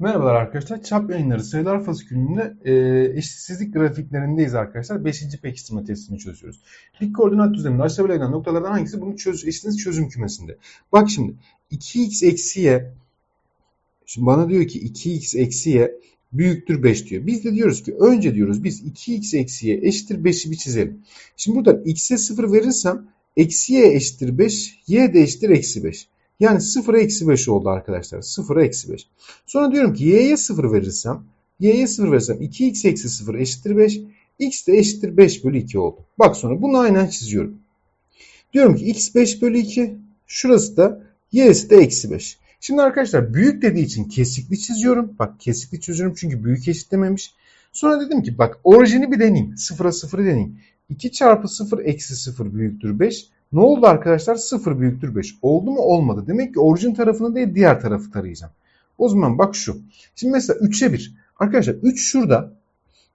Merhabalar arkadaşlar. Çap yayınları sayılar fasikülünde e, eşitsizlik grafiklerindeyiz arkadaşlar. Beşinci pekiştirme testini çözüyoruz. Dik koordinat düzleminde aşağı belirlenen noktalardan hangisi bunu çöz, eşitsizlik çözüm kümesinde? Bak şimdi 2x eksi y şimdi bana diyor ki 2x eksi y büyüktür 5 diyor. Biz de diyoruz ki önce diyoruz biz 2x eksi y eşittir 5'i bir çizelim. Şimdi buradan x'e 0 verirsem eksi y eşittir 5, y de eşittir eksi 5. Yani 0'a eksi 5 oldu arkadaşlar. 0'a eksi 5. Sonra diyorum ki y'ye 0 verirsem, y'ye 0 verirsem 2x eksi 0 eşittir 5. x de eşittir 5 bölü 2 oldu. Bak sonra bunu aynen çiziyorum. Diyorum ki x 5 bölü 2. Şurası da y'si de eksi 5. Şimdi arkadaşlar büyük dediği için kesikli çiziyorum. Bak kesikli çiziyorum çünkü büyük eşitlememiş. Sonra dedim ki bak orijini bir deneyeyim. 0'a 0'ı deneyeyim. 2 çarpı 0 eksi 0 büyüktür 5. Ne oldu arkadaşlar? 0 büyüktür 5. Oldu mu? Olmadı. Demek ki orijin tarafını değil diğer tarafı tarayacağım. O zaman bak şu. Şimdi mesela 3'e 1. Arkadaşlar 3 şurada.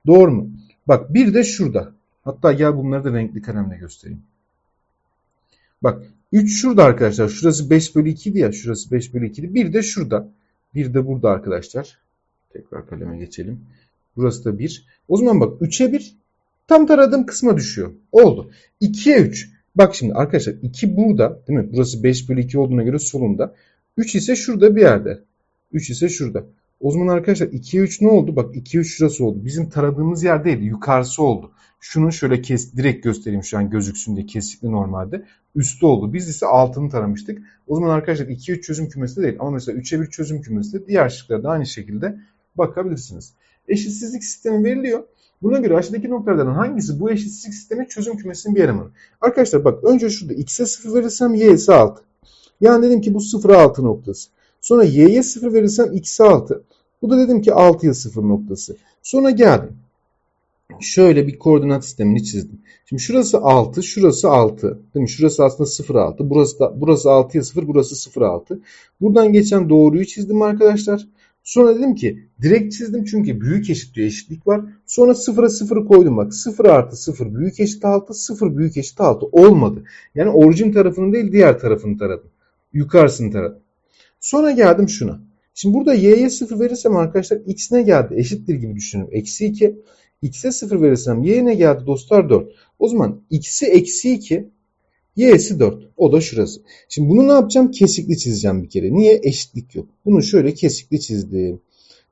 Doğru mu? Bak 1 de şurada. Hatta gel bunları da renkli kalemle göstereyim. Bak 3 şurada arkadaşlar. Şurası 5 bölü 2'di ya. Şurası 5 bölü 2'di. 1 de şurada. 1 de burada arkadaşlar. Tekrar kaleme geçelim. Burası da 1. O zaman bak 3'e 1 tam taradığım kısma düşüyor. Oldu. 2'ye 3. Bak şimdi arkadaşlar 2 burada değil mi? Burası 5 bölü 2 olduğuna göre solunda. 3 ise şurada bir yerde. 3 ise şurada. O zaman arkadaşlar 2'ye 3 ne oldu? Bak 2'ye 3 şurası oldu. Bizim taradığımız yer değil yukarısı oldu. Şunu şöyle kes, direkt göstereyim şu an gözüksün diye kesikli normalde. Üstü oldu. Biz ise altını taramıştık. O zaman arkadaşlar 2'ye 3 çözüm kümesi değil. Ama mesela 3'e 1 çözüm kümesi de diğer şıklara da aynı şekilde bakabilirsiniz. Eşitsizlik sistemi veriliyor. Buna göre aşağıdaki noktalardan hangisi bu eşitsizlik sistemin çözüm kümesinin bir elemanı? Arkadaşlar bak önce şurada x'e 0 verirsem y'si 6. Yani dedim ki bu 0'a 6 noktası. Sonra y'ye 0 verirsem x'e 6. Bu da dedim ki 6'ya 0 noktası. Sonra geldim. Şöyle bir koordinat sistemini çizdim. Şimdi şurası 6, şurası 6. Değil mi? Şurası aslında 0 6. Burası da burası 6'ya 0, burası 0 6. Buradan geçen doğruyu çizdim arkadaşlar. Sonra dedim ki direkt çizdim çünkü büyük eşit eşitlik var. Sonra 0'a 0'ı koydum bak. 0 artı 0 büyük eşit 6 0 büyük eşit 6 olmadı. Yani orijin tarafını değil diğer tarafını taradım. Yukarısını taradım. Sonra geldim şuna. Şimdi burada y'ye 0 verirsem arkadaşlar x ne geldi? Eşittir gibi düşünün. Eksi 2. x'e 0 verirsem y ne geldi dostlar? 4. O zaman x'i eksi 2 y'si 4. O da şurası. Şimdi bunu ne yapacağım? Kesikli çizeceğim bir kere. Niye? Eşitlik yok. Bunu şöyle kesikli çizdim.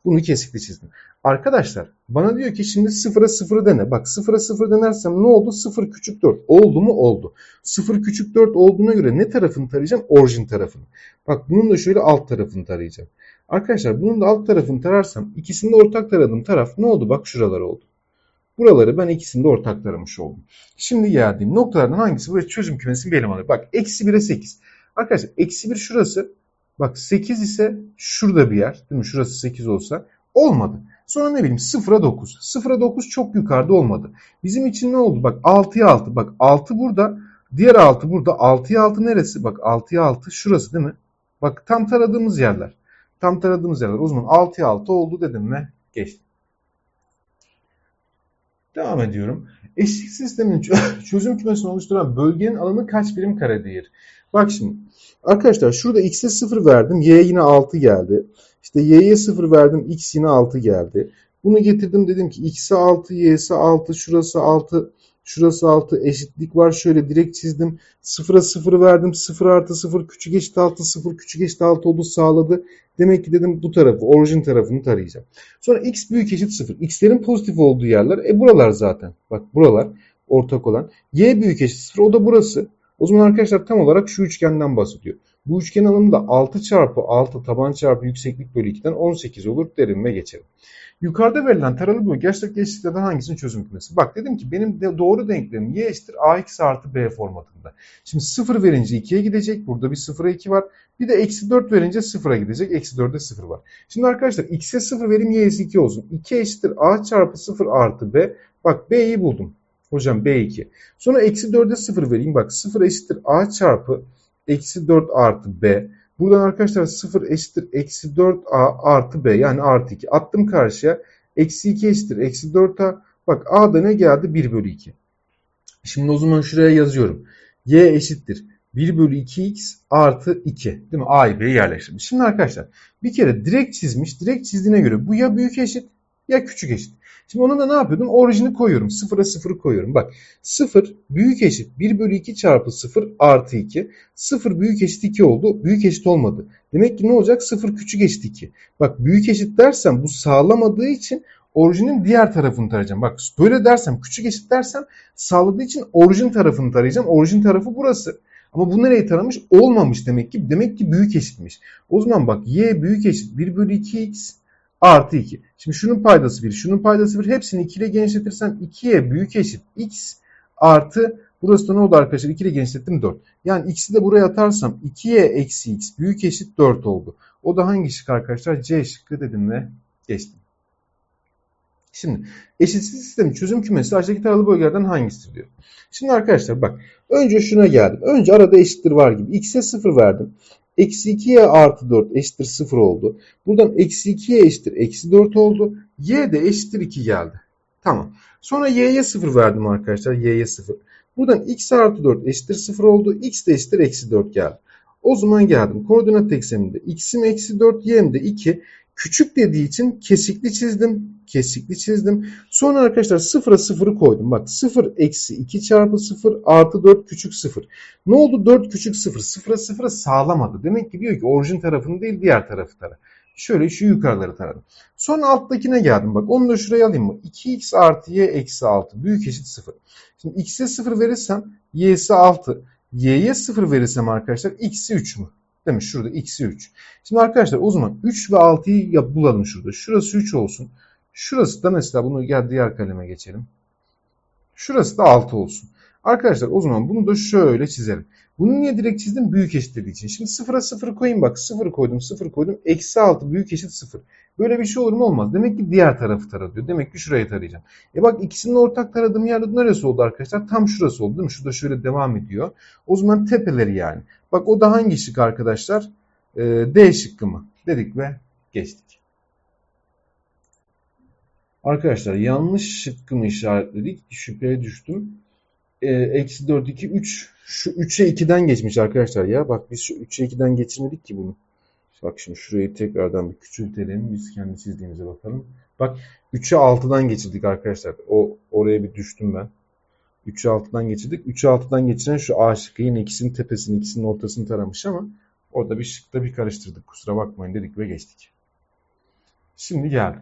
Bunu kesikli çizdim. Arkadaşlar bana diyor ki şimdi 0'a 0'ı dene. Bak 0'a 0 denersem ne oldu? 0 küçük 4. Oldu mu? Oldu. 0 küçük 4 olduğuna göre ne tarafını tarayacağım? Orijin tarafını. Bak bunun da şöyle alt tarafını tarayacağım. Arkadaşlar bunun da alt tarafını tararsam ikisinde ortak taradığım taraf ne oldu? Bak şuralar oldu. Buraları ben ikisinde ortak taramış oldum. Şimdi geldiğim noktalardan hangisi bu çözüm kümesinin bir elemanı? Bak eksi 1'e 8. Arkadaşlar eksi 1 şurası. Bak 8 ise şurada bir yer. Değil mi? Şurası 8 olsa. Olmadı. Sonra ne bileyim 0'a 9. 0'a 9 çok yukarıda olmadı. Bizim için ne oldu? Bak 6'ya 6. Bak 6 burada. Diğer 6 burada. 6'ya 6 neresi? Bak 6'ya 6 şurası değil mi? Bak tam taradığımız yerler. Tam taradığımız yerler. O zaman 6'ya 6 oldu dedim ve geçtim. Devam ediyorum. Eşlik sisteminin çözüm kümesini oluşturan bölgenin alanı kaç birim karedir? Bak şimdi. Arkadaşlar şurada x'e 0 verdim. Y yine 6 geldi. İşte y'ye 0 verdim. X yine 6 geldi. Bunu getirdim dedim ki x'e 6, y'se 6, şurası 6, şurası 6 eşitlik var. Şöyle direkt çizdim. 0'a 0 verdim. 0 artı 0 küçük eşit 6, 0 küçük eşit 6 oldu sağladı. Demek ki dedim bu tarafı, orijin tarafını tarayacağım. Sonra x büyük eşit 0. X'lerin pozitif olduğu yerler. E buralar zaten. Bak buralar ortak olan. Y büyük eşit 0. O da burası. O zaman arkadaşlar tam olarak şu üçgenden bahsediyor. Bu üçgen alanı da 6 çarpı 6 taban çarpı yükseklik bölü 2'den 18 olur derim ve geçelim. Yukarıda verilen taralı bölge yaştaki eşitliklerden hangisinin çözüm kümesi? Bak dedim ki benim de doğru denklemim y eşittir ax artı b formatında. Şimdi 0 verince 2'ye gidecek. Burada bir 0'a 2 var. Bir de eksi 4 verince 0'a gidecek. Eksi 4'e 0 var. Şimdi arkadaşlar x'e 0 verim y'si 2 olsun. 2 eşittir a çarpı 0 artı b. Bak b'yi buldum. Hocam b2. Sonra eksi 4'e 0 vereyim. Bak 0 eşittir a çarpı eksi 4 artı b. Buradan arkadaşlar 0 eşittir eksi 4a artı b yani artı 2. Attım karşıya. Eksi 2 eşittir eksi 4a. Bak a'da ne geldi? 1 bölü 2. Şimdi o zaman şuraya yazıyorum. y eşittir. 1 bölü 2x artı 2. Değil mi? A'yı B'yi yerleştirmiş. Şimdi arkadaşlar bir kere direkt çizmiş. Direkt çizdiğine göre bu ya büyük eşit ya küçük eşit. Şimdi onun da ne yapıyordum? Orijini koyuyorum. Sıfıra sıfırı koyuyorum. Bak 0 büyük eşit 1 bölü 2 çarpı 0 artı 2. 0 büyük eşit 2 oldu. Büyük eşit olmadı. Demek ki ne olacak? 0 küçük eşit 2. Bak büyük eşit dersem bu sağlamadığı için orijinin diğer tarafını tarayacağım. Bak böyle dersem küçük eşit dersem sağladığı için orijin tarafını tarayacağım. Orijin tarafı burası. Ama bu nereyi taramış? Olmamış demek ki. Demek ki büyük eşitmiş. O zaman bak y büyük eşit 1 bölü 2x artı 2. Şimdi şunun paydası 1, şunun paydası 1. Hepsini 2 ile genişletirsem 2y büyük eşit x artı burası da ne oldu arkadaşlar? 2 ile genişlettim 4. Yani x'i de buraya atarsam 2y eksi x büyük eşit 4 oldu. O da hangi şık arkadaşlar? C şıkkı dedim ve geçtim. Şimdi eşitsiz sistemin çözüm kümesi aşağıdaki taralı bölgelerden hangisidir diyor. Şimdi arkadaşlar bak önce şuna geldim. Önce arada eşittir var gibi. X'e 0 verdim. Eksi 2'ye artı 4 eşittir 0 oldu. Buradan eksi 2'ye eşittir eksi 4 oldu. Y de eşittir 2 geldi. Tamam. Sonra y'ye 0 verdim arkadaşlar. Y'ye 0. Buradan x artı 4 eşittir 0 oldu. X de eşittir eksi 4 geldi. O zaman geldim. Koordinat ekseninde x'im eksi 4 y'm de 2. Küçük dediği için kesikli çizdim. Kesikli çizdim. Sonra arkadaşlar sıfıra sıfırı koydum. Bak 0 eksi 2 çarpı 0 artı 4 küçük 0. Ne oldu 4 küçük 0? Sıfıra sıfıra sağlamadı. Demek ki diyor ki orijin tarafını değil diğer tarafı tara. Şöyle şu yukarıları taradım. Sonra alttakine geldim. Bak onu da şuraya alayım mı? 2x artı y eksi 6 büyük eşit 0. Şimdi x'e 0 verirsem y'si 6. y'ye 0 verirsem arkadaşlar x'i 3 mü? Değil mi? Şurada x'i 3. Şimdi arkadaşlar o zaman 3 ve 6'yı yap bulalım şurada. Şurası 3 olsun. Şurası da mesela bunu gel diğer kaleme geçelim. Şurası da 6 olsun. Arkadaşlar o zaman bunu da şöyle çizelim. Bunu niye direkt çizdim? Büyük eşit dediği için. Şimdi sıfıra sıfır koyayım bak. Sıfır koydum, sıfır koydum. Eksi 6 büyük eşit sıfır. Böyle bir şey olur mu? Olmaz. Demek ki diğer tarafı tara diyor. Demek ki şurayı tarayacağım. E bak ikisinin ortak taradığım yer neresi oldu arkadaşlar? Tam şurası oldu değil mi? Şurada şöyle devam ediyor. O zaman tepeleri yani. Bak o da hangi şık arkadaşlar? Ee, D şıkkı mı? Dedik ve geçtik. Arkadaşlar yanlış şıkkımı işaretledik. Şüpheye düştüm. Ee, Eksi 4, 2, 3. Şu 3'e 2'den geçmiş arkadaşlar ya. Bak biz şu 3'e 2'den geçirmedik ki bunu. Bak şimdi şurayı tekrardan bir küçültelim. Biz kendi çizdiğimize bakalım. Bak 3'e 6'dan geçirdik arkadaşlar. O oraya bir düştüm ben. 3'e 6'dan geçirdik. 3'e 6'dan geçiren şu A şıkkı yine ikisinin tepesini, ikisinin ortasını taramış ama orada bir şıkta bir karıştırdık. Kusura bakmayın dedik ve geçtik. Şimdi geldi.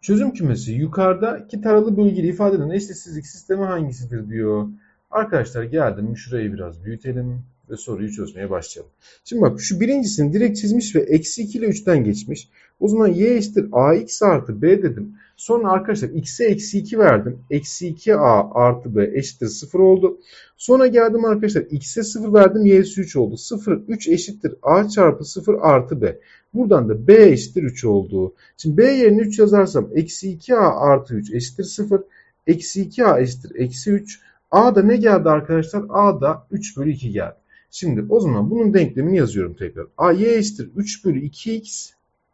Çözüm kümesi yukarıdaki taralı bölgeli ifade eden eşitsizlik sistemi hangisidir diyor. Arkadaşlar geldim şurayı biraz büyütelim ve soruyu çözmeye başlayalım. Şimdi bak şu birincisini direkt çizmiş ve eksi 2 ile 3'ten geçmiş. O zaman y eşittir ax artı b dedim. Sonra arkadaşlar x'e eksi 2 verdim. Eksi 2a artı b eşittir 0 oldu. Sonra geldim arkadaşlar x'e 0 verdim y'si 3 oldu. 0 3 eşittir a çarpı 0 artı b. Buradan da b eşittir 3 oldu. Şimdi b yerine 3 yazarsam eksi 2a artı 3 eşittir 0. Eksi 2a eşittir eksi 3. A'da ne geldi arkadaşlar? A'da 3 bölü 2 geldi. Şimdi o zaman bunun denklemini yazıyorum tekrar. A y eşittir 3 bölü 2x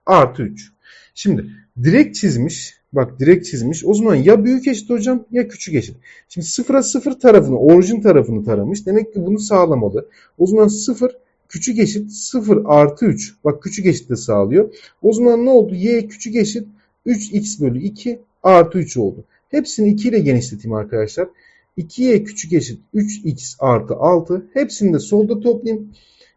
artı 3. Şimdi direkt çizmiş. Bak direkt çizmiş. O zaman ya büyük eşit hocam ya küçük eşit. Şimdi sıfıra sıfır tarafını, orijin tarafını taramış. Demek ki bunu sağlamalı. O zaman sıfır küçük eşit 0 artı 3. Bak küçük eşit de sağlıyor. O zaman ne oldu? Y küçük eşit 3x bölü 2 artı 3 oldu. Hepsini 2 ile genişleteyim arkadaşlar. 2y küçük eşit 3x artı 6. Hepsini de solda toplayayım.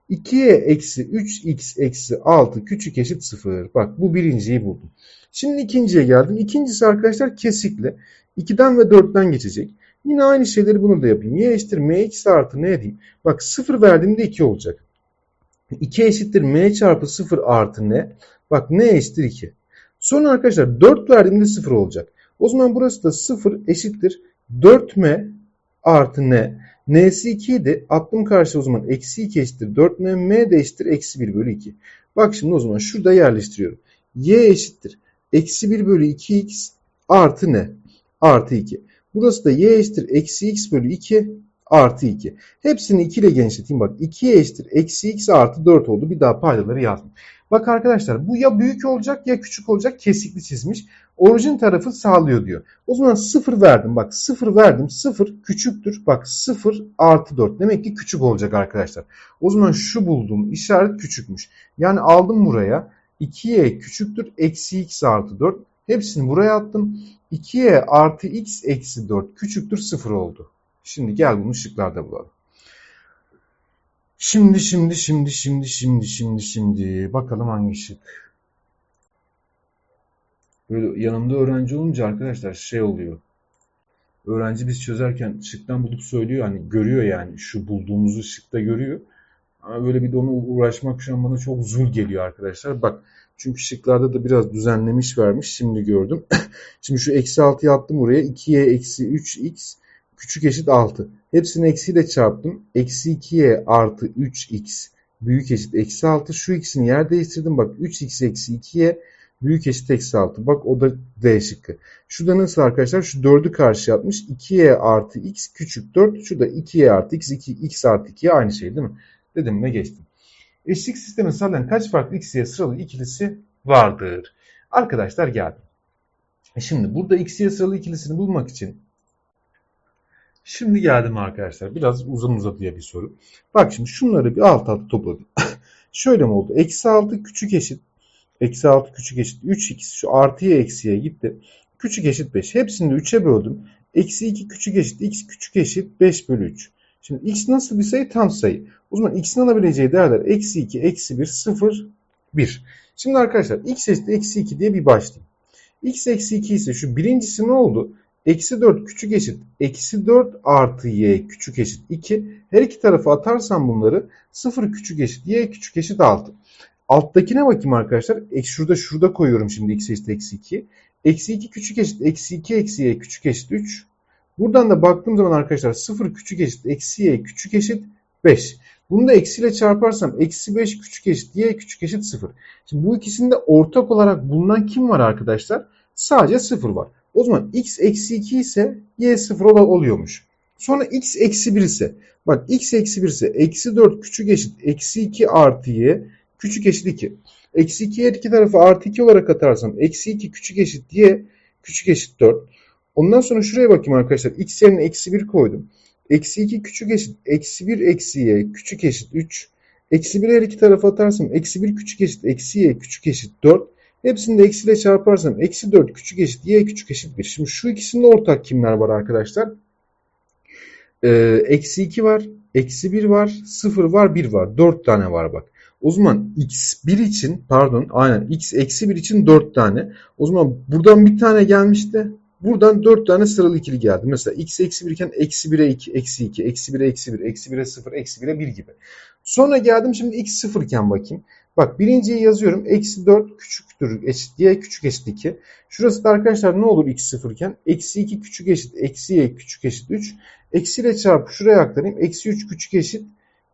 2y eksi 3x eksi 6 küçük eşit 0. Bak bu birinciyi buldum. Şimdi ikinciye geldim. İkincisi arkadaşlar kesikli. 2'den ve 4'ten geçecek. Yine aynı şeyleri bunu da yapayım. Y eşittir mx artı ne diyeyim? Bak 0 verdiğimde 2 olacak. 2 eşittir m çarpı 0 artı n. Bak n eşittir 2. Sonra arkadaşlar 4 verdiğimde 0 olacak. O zaman burası da 0 eşittir 4m artı n. n'si 2 idi. Attım karşı o zaman eksi 2 eşittir 4m. m de eşittir eksi 1 bölü 2. Bak şimdi o zaman şurada yerleştiriyorum. y eşittir eksi 1 bölü 2x artı n artı 2. Burası da y eşittir eksi x bölü 2 artı 2. Hepsini 2 ile genişleteyim. Bak 2'ye eşittir. Eksi x artı 4 oldu. Bir daha paydaları yazdım. Bak arkadaşlar bu ya büyük olacak ya küçük olacak kesikli çizmiş. Orijin tarafı sağlıyor diyor. O zaman 0 verdim. Bak 0 verdim. 0 küçüktür. Bak 0 artı 4. Demek ki küçük olacak arkadaşlar. O zaman şu bulduğum işaret küçükmüş. Yani aldım buraya. 2y küçüktür. Eksi x artı 4. Hepsini buraya attım. 2y artı x eksi 4 küçüktür 0 oldu. Şimdi gel bunu şıklarda bulalım. Şimdi şimdi şimdi şimdi şimdi şimdi şimdi bakalım hangi şık. Böyle yanımda öğrenci olunca arkadaşlar şey oluyor. Öğrenci biz çözerken şıktan bulup söylüyor hani görüyor yani şu bulduğumuzu şıkta görüyor. Ama böyle bir de onu uğraşmak şu an bana çok zul geliyor arkadaşlar. Bak çünkü şıklarda da biraz düzenlemiş vermiş. Şimdi gördüm. Şimdi şu eksi 6'yı attım buraya. 2y eksi 3x küçük eşit 6. Hepsini eksiyle çarptım. Eksi 2y artı 3x büyük eşit eksi 6. Şu ikisini yer değiştirdim. Bak 3x eksi 2y büyük eşit eksi 6. Bak o da D şıkkı. Şurada nasıl arkadaşlar? Şu 4'ü karşı yapmış. 2y artı x küçük 4. Şurada 2y artı x, 2, x artı 2y aynı şey değil mi? Dedim ve geçtim. Eşlik sistemi sağlayan kaç farklı x'ye sıralı ikilisi vardır? Arkadaşlar geldi. E Şimdi burada x'ye sıralı ikilisini bulmak için Şimdi geldim arkadaşlar. Biraz uzun uzadıya bir soru. Bak şimdi şunları bir alt alta topladım. Şöyle mi oldu? Eksi 6 küçük eşit. Eksi 6 küçük eşit 3x. Şu artıya eksiye gitti. Küçük eşit 5. Hepsini de 3'e böldüm. Eksi 2 küçük eşit x küçük eşit 5 bölü 3. Şimdi x nasıl bir sayı? Tam sayı. O zaman x'in alabileceği değerler eksi 2, eksi 1, 0, 1. Şimdi arkadaşlar x eşit eksi 2 diye bir başlayayım. x eksi 2 ise şu birincisi ne oldu? Eksi 4 küçük eşit. Eksi 4 artı y küçük eşit 2. Her iki tarafa atarsam bunları 0 küçük eşit y küçük eşit 6. Alttakine bakayım arkadaşlar. Eksi şurada şurada koyuyorum şimdi x eşit eksi 2. Eksi 2 küçük eşit eksi 2 eksi y küçük eşit 3. Buradan da baktığım zaman arkadaşlar 0 küçük eşit eksi y küçük eşit 5. Bunu da eksiyle çarparsam eksi 5 küçük eşit y küçük eşit 0. Şimdi bu ikisinde ortak olarak bulunan kim var arkadaşlar? Sadece 0 var. O zaman x eksi 2 ise y 0 oluyormuş. Sonra x eksi 1 ise bak x eksi 1 ise eksi 4 küçük eşit eksi 2 artı y küçük eşit 2. Eksi 2'ye her iki tarafı artı 2 olarak atarsam eksi 2 küçük eşit y küçük eşit 4. Ondan sonra şuraya bakayım arkadaşlar. x yerine eksi 1 koydum. Eksi 2 küçük eşit eksi 1 eksi y küçük eşit 3. Eksi 1'e her iki tarafa atarsam eksi 1 küçük eşit eksi y küçük eşit 4. Hepsini de eksiyle çarparsam eksi 4 küçük eşit y küçük eşit 1. Şimdi şu ikisinde ortak kimler var arkadaşlar? Ee, eksi 2 var, eksi 1 var, 0 var, 1 var. 4 tane var bak. O zaman x1 için pardon aynen x eksi 1 için 4 tane. O zaman buradan bir tane gelmişti. Buradan 4 tane sıralı ikili geldi. Mesela x eksi 1 iken eksi 1'e 2, eksi 2, eksi 1'e eksi 1, eksi 1'e 0, eksi 1'e 1 gibi. Sonra geldim şimdi x 0 iken bakayım. Bak birinciyi yazıyorum. Eksi 4 küçüktür eşit y küçük eşit 2. Şurası da arkadaşlar ne olur x 0 iken? Eksi 2 küçük eşit eksi y küçük eşit 3. Eksiyle çarpı şuraya aktarayım. Eksi 3 küçük eşit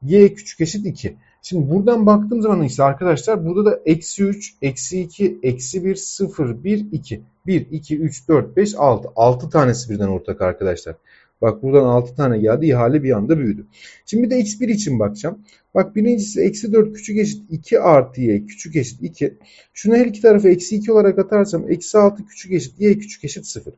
y küçük eşit 2. Şimdi buradan baktığım zaman işte arkadaşlar burada da eksi 3, eksi 2, eksi 1, 0, 1, 2. 1, 2, 3, 4, 5, 6. 6 tanesi birden ortak arkadaşlar. Bak buradan 6 tane geldi. İhale bir anda büyüdü. Şimdi bir de x1 için bakacağım. Bak birincisi eksi 4 küçük eşit 2 artı y küçük eşit 2. Şunu her iki tarafa eksi 2 olarak atarsam eksi 6 küçük eşit y küçük eşit 0.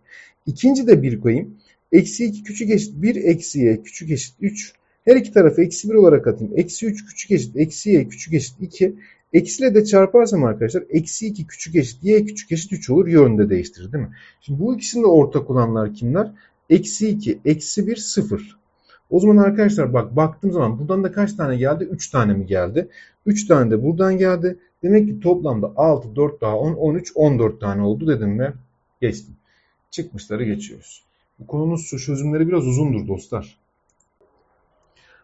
İkinci de 1 koyayım. Eksi 2 küçük eşit 1 eksi y küçük eşit 3. Her iki tarafı eksi 1 olarak atayım. Eksi 3 küçük eşit eksi y küçük eşit 2. Eksiyle de çarparsam arkadaşlar eksi 2 küçük eşit y küçük eşit 3 olur. Yönde değiştirir değil mi? Şimdi bu ikisinde ortak olanlar kimler? Eksi 2, eksi 1, 0. O zaman arkadaşlar bak baktığım zaman buradan da kaç tane geldi? 3 tane mi geldi? 3 tane de buradan geldi. Demek ki toplamda 6, 4 daha 10, 13, 14 tane oldu dedim ve geçtim. Çıkmışları geçiyoruz. Bu konunun çözümleri biraz uzundur dostlar.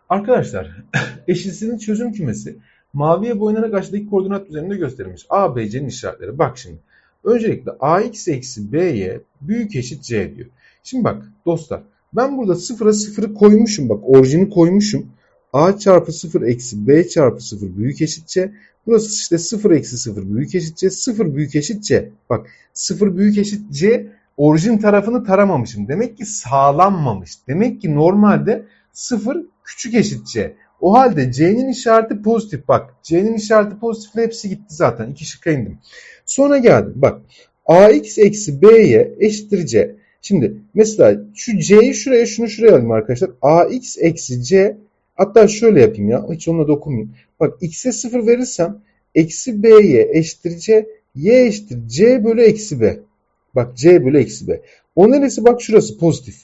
Arkadaşlar eşitsizliğin çözüm kümesi maviye boyanarak aşağıdaki koordinat üzerinde gösterilmiş. A, B, C'nin işaretleri. Bak şimdi. Öncelikle ax eksi by büyük eşit c diyor. Şimdi bak dostlar ben burada sıfıra sıfırı koymuşum bak orijini koymuşum. A çarpı 0 eksi B çarpı 0 büyük eşit C. Burası işte 0 eksi 0 büyük eşit C. 0 büyük eşit C. Bak 0 büyük eşit C orijin tarafını taramamışım. Demek ki sağlanmamış. Demek ki normalde 0 küçük eşit C. O halde C'nin işareti pozitif. Bak C'nin işareti pozitifle hepsi gitti zaten. İki şıkka indim. Sonra geldim. Bak ax eksi b'ye eşittir c. Şimdi mesela şu c'yi şuraya şunu şuraya alayım arkadaşlar. ax eksi c hatta şöyle yapayım ya. Hiç onunla dokunmayayım. Bak x'e 0 verirsem eksi b'ye eşittir c. y eşittir c bölü eksi b. Bak c bölü eksi b. O neresi? Bak şurası pozitif.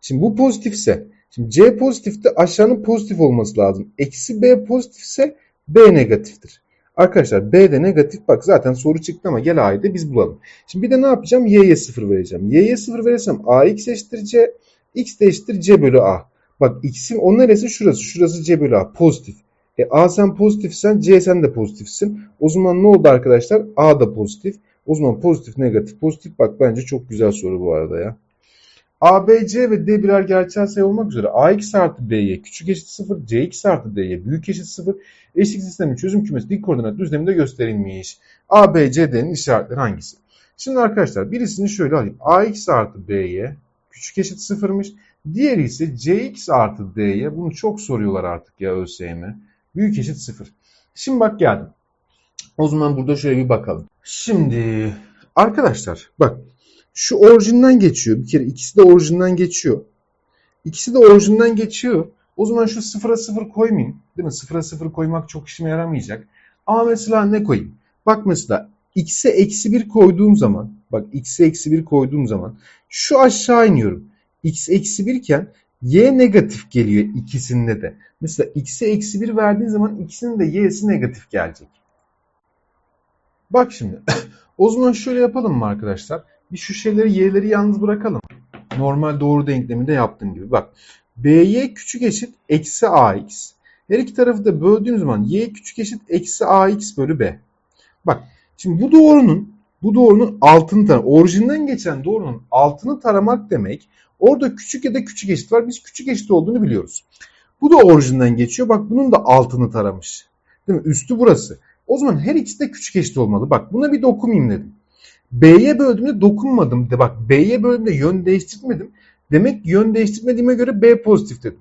Şimdi bu pozitifse Şimdi C pozitifte aşağının pozitif olması lazım. Eksi B pozitifse B negatiftir. Arkadaşlar B de negatif. Bak zaten soru çıktı ama gel A'yı da biz bulalım. Şimdi bir de ne yapacağım? Y'ye 0 vereceğim. Y'ye 0 verirsem AX eşittir C. X eşittir C bölü A. Bak X'in o neresi? Şurası. Şurası C bölü A. Pozitif. E A sen pozitifsen C sen de pozitifsin. O zaman ne oldu arkadaşlar? A da pozitif. O zaman pozitif negatif pozitif. Bak bence çok güzel soru bu arada ya. A, B, C ve D birer gerçel sayı olmak üzere AX artı B'ye küçük eşit 0, CX artı D'ye büyük eşit 0 eşlik sistemin çözüm kümesi dik koordinat düzleminde gösterilmiş. A, B, C, D'nin işaretleri hangisi? Şimdi arkadaşlar birisini şöyle alayım. AX artı B'ye küçük eşit 0'mış. Diğeri ise CX artı D'ye bunu çok soruyorlar artık ya ÖSYM. Büyük eşit 0. Şimdi bak geldim. O zaman burada şöyle bir bakalım. Şimdi arkadaşlar bak şu orijinden geçiyor. Bir kere ikisi de orijinden geçiyor. İkisi de orijinden geçiyor. O zaman şu sıfıra sıfır koymayayım. Değil mi? Sıfıra sıfır koymak çok işime yaramayacak. Ama mesela ne koyayım? Bak mesela x'e eksi bir koyduğum zaman bak x'e eksi bir koyduğum zaman şu aşağı iniyorum. x eksi bir iken y negatif geliyor ikisinde de. Mesela x'e eksi bir verdiğin zaman ikisinin de y'si negatif gelecek. Bak şimdi. o zaman şöyle yapalım mı arkadaşlar? Bir şu şeyleri y'leri yalnız bırakalım. Normal doğru denkleminde yaptığım gibi. Bak by küçük eşit eksi ax. Her iki tarafı da böldüğüm zaman y küçük eşit eksi ax bölü b. Bak şimdi bu doğrunun bu doğrunun altını taramak, orijinden geçen doğrunun altını taramak demek orada küçük ya da küçük eşit var. Biz küçük eşit olduğunu biliyoruz. Bu da orijinden geçiyor. Bak bunun da altını taramış. Değil mi? Üstü burası. O zaman her ikisi de küçük eşit olmalı. Bak buna bir dokunmayayım dedim. B'ye böldüğümde dokunmadım. De bak B'ye böldüğümde yön değiştirmedim. Demek yön değiştirmediğime göre B pozitif dedim.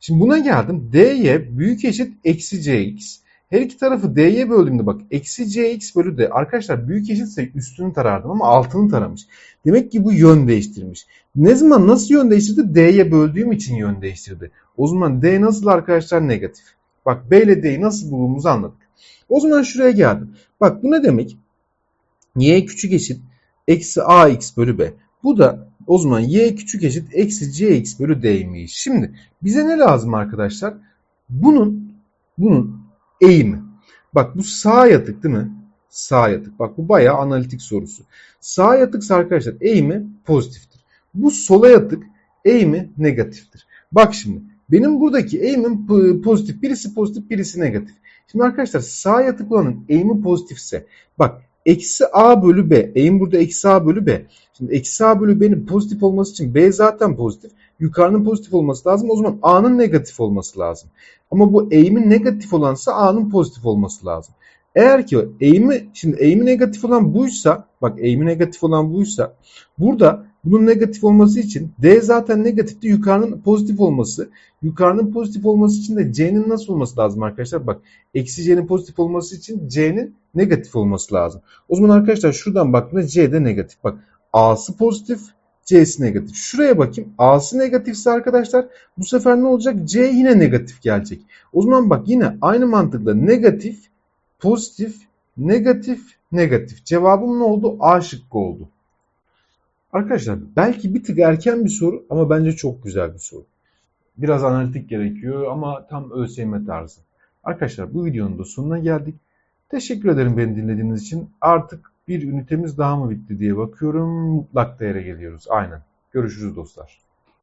Şimdi buna geldim. D'ye büyük eşit eksi Cx. Her iki tarafı D'ye böldüğümde bak eksi Cx bölü D. Arkadaşlar büyük eşitse üstünü tarardım ama altını taramış. Demek ki bu yön değiştirmiş. Ne zaman nasıl yön değiştirdi? D'ye böldüğüm için yön değiştirdi. O zaman D nasıl arkadaşlar? Negatif. Bak B ile D'yi nasıl bulduğumuzu anladık. O zaman şuraya geldim. Bak bu ne demek? Y küçük eşit eksi ax bölü b. Bu da o zaman y küçük eşit eksi cx bölü d'ymiş. Şimdi bize ne lazım arkadaşlar? Bunun bunun eğimi. Bak bu sağ yatık değil mi? Sağ yatık. Bak bu bayağı analitik sorusu. Sağ yatıksa arkadaşlar eğimi pozitiftir. Bu sola yatık eğimi negatiftir. Bak şimdi benim buradaki eğimim pozitif. Birisi pozitif birisi negatif. Şimdi arkadaşlar sağ yatık olanın eğimi pozitifse bak eksi a bölü b. Eğim burada eksi a bölü b. Şimdi eksi a bölü b'nin pozitif olması için b zaten pozitif. Yukarının pozitif olması lazım. O zaman a'nın negatif olması lazım. Ama bu eğimin negatif olansa a'nın pozitif olması lazım. Eğer ki eğimi şimdi eğimi negatif olan buysa bak eğimi negatif olan buysa burada bunun negatif olması için D zaten negatifti yukarının pozitif olması. Yukarının pozitif olması için de C'nin nasıl olması lazım arkadaşlar? Bak eksi C'nin pozitif olması için C'nin negatif olması lazım. O zaman arkadaşlar şuradan baktığında C de negatif. Bak A'sı pozitif C'si negatif. Şuraya bakayım. A'sı negatifse arkadaşlar bu sefer ne olacak? C yine negatif gelecek. O zaman bak yine aynı mantıkla negatif, pozitif, negatif, negatif. Cevabım ne oldu? A şıkkı oldu. Arkadaşlar belki bir tık erken bir soru ama bence çok güzel bir soru. Biraz analitik gerekiyor ama tam ÖSYM tarzı. Arkadaşlar bu videonun da sonuna geldik. Teşekkür ederim beni dinlediğiniz için. Artık bir ünitemiz daha mı bitti diye bakıyorum. Mutlak değere geliyoruz. Aynen. Görüşürüz dostlar.